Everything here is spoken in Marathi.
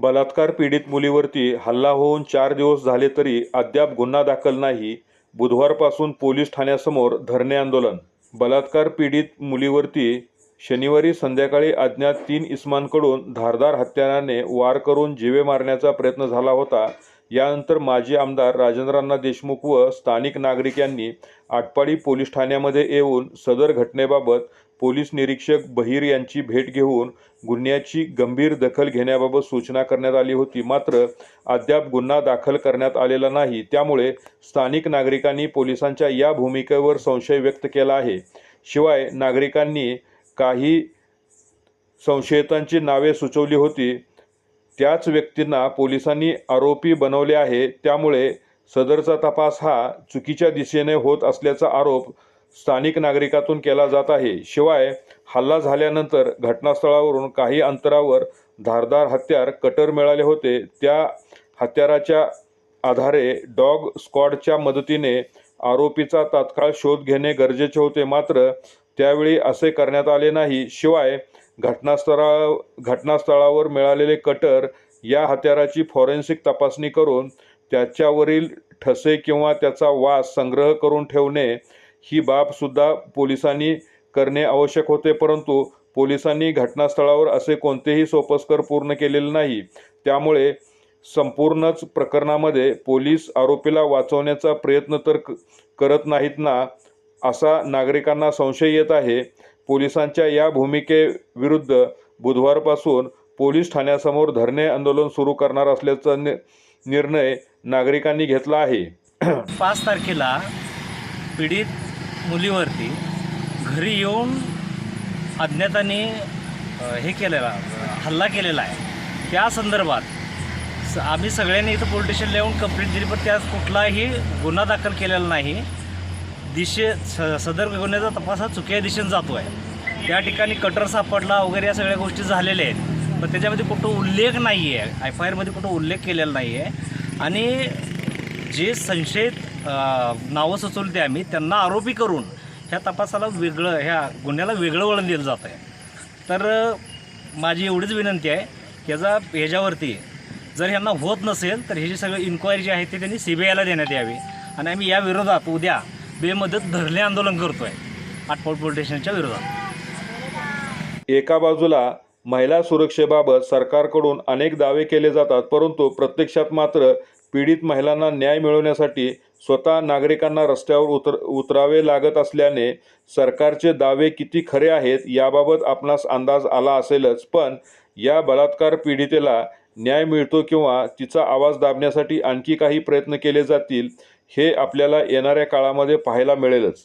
बलात्कार पीडित मुलीवरती हल्ला होऊन चार दिवस झाले तरी अद्याप गुन्हा दाखल नाही. बुधवारपासून पोलीस ठाण्यासमोर धरणे आंदोलन. बलात्कार पीडित मुलीवरती शनिवारी संध्याकाळी अज्ञात तीन इस्मांकडून धारदार हत्याराने वार करून जीवे मारण्याचा प्रयत्न झाला होता. यानंतर माजी आमदार राजेंद्रांना देशमुख व स्थानिक नागरिक यांनी आटपाडी पोलीस ठाण्यामध्ये येऊन सदर घटनेबाबत पोलीस निरीक्षक बहीर यांची भेट घेऊन गुन्ह्याची गंभीर दखल घेण्याबाबत सूचना करण्यात आली होती. मात्र अद्याप गुन्हा दाखल करण्यात आलेला नाही. त्यामुळे स्थानिक नागरिकांनी पोलिसांच्या या भूमिकेवर संशय व्यक्त केला आहे. शिवाय नागरिकांनी काही संशयितांची नावे सुचवली होती. त्याच व्यक्तींना पोलिसांनी आरोपी बनवले आहे. त्यामुळे सदरचा तपास हा चुकीच्या दिशेने होत असल्याचा आरोप स्थानिक नागरिकातून केला जात आहे. शिवाय हल्ला झाल्यानंतर घटनास्थळावरून काही अंतरावर धारदार हत्यार कटर मिळाले होते. त्या हत्याराच्या आधारे डॉग स्क्वॉडच्या मदतीने आरोपीचा तात्काळ शोध घेणे गरजेचे होते. मात्र त्यावेळी असे करण्यात आले नाही. शिवाय घटनास्थळा घटनास्थळावर मिळालेले कटर या हत्याराची फॉरेन्सिक तपासणी करून त्याच्यावरील ठसे किंवा त्याचा वास संग्रह करून ठेवणे ही बाबसुद्धा पोलिसांनी करणे आवश्यक होते परंतु पोलिसांनी घटनास्थळावर असे कोणतेही सोपस्कर पूर्ण केलेले नाही. त्यामुळे संपूर्णच प्रकरणामध्ये पोलीस आरोपीला वाचवण्याचा प्रयत्न तर क- करत नाहीत ना असा नागरिकांना संशय येत आहे. पोलिसांच्या या भूमिकेविरुद्ध बुधवारपासून पोलीस ठाण्यासमोर धरणे आंदोलन सुरू करणार असल्याचा नि निर्णय नागरिकांनी घेतला आहे. पाच तारखेला पीडित मुलीवरती घरी येऊन अज्ञाताने हे केलेला हल्ला केलेला आहे. त्या संदर्भात स आम्ही सगळ्यांनी इथं पोलीस स्टेशनला येऊन कंप्लेंट दिली पण त्यात कुठलाही गुन्हा दाखल केलेला नाही. दिशे स सदर गुन्ह्याचा तपास हा चुकीच्या दिशेने जातो आहे. त्या ठिकाणी कटर सापडला वगैरे या सगळ्या गोष्टी झालेल्या आहेत. पण त्याच्यामध्ये कुठं उल्लेख नाही आहे एफ आय आरमध्ये कुठं उल्लेख केलेला नाही आहे आणि जे संशयित नावं सुचवली आम्ही त्यांना आरोपी करून ह्या तपासाला वेगळं ह्या गुन्ह्याला वेगळं वळण दिलं जात आहे. तर माझी एवढीच विनंती आहे की ह्याच्यावरती जर ह्यांना होत नसेल तर हे जे सगळं इन्क्वायरी जी आहे ते त्यांनी सी बी आयला देण्यात यावी. आणि आम्ही या विरोधात उद्या बेमदत धरणे आंदोलन करतो आहे आटपाड पोलीस स्टेशनच्या विरोधात. एका बाजूला महिला सुरक्षेबाबत सरकारकडून अनेक दावे केले जातात परंतु प्रत्यक्षात मात्र पीडित महिलांना न्याय मिळवण्यासाठी स्वतः नागरिकांना रस्त्यावर उतर उतरावे लागत असल्याने सरकारचे दावे किती खरे आहेत याबाबत आपणास अंदाज आला असेलच पण या बलात्कार पीडितेला न्याय मिळतो किंवा तिचा आवाज दाबण्यासाठी आणखी काही प्रयत्न केले जातील हे आपल्याला येणाऱ्या काळामध्ये पाहायला मिळेलच.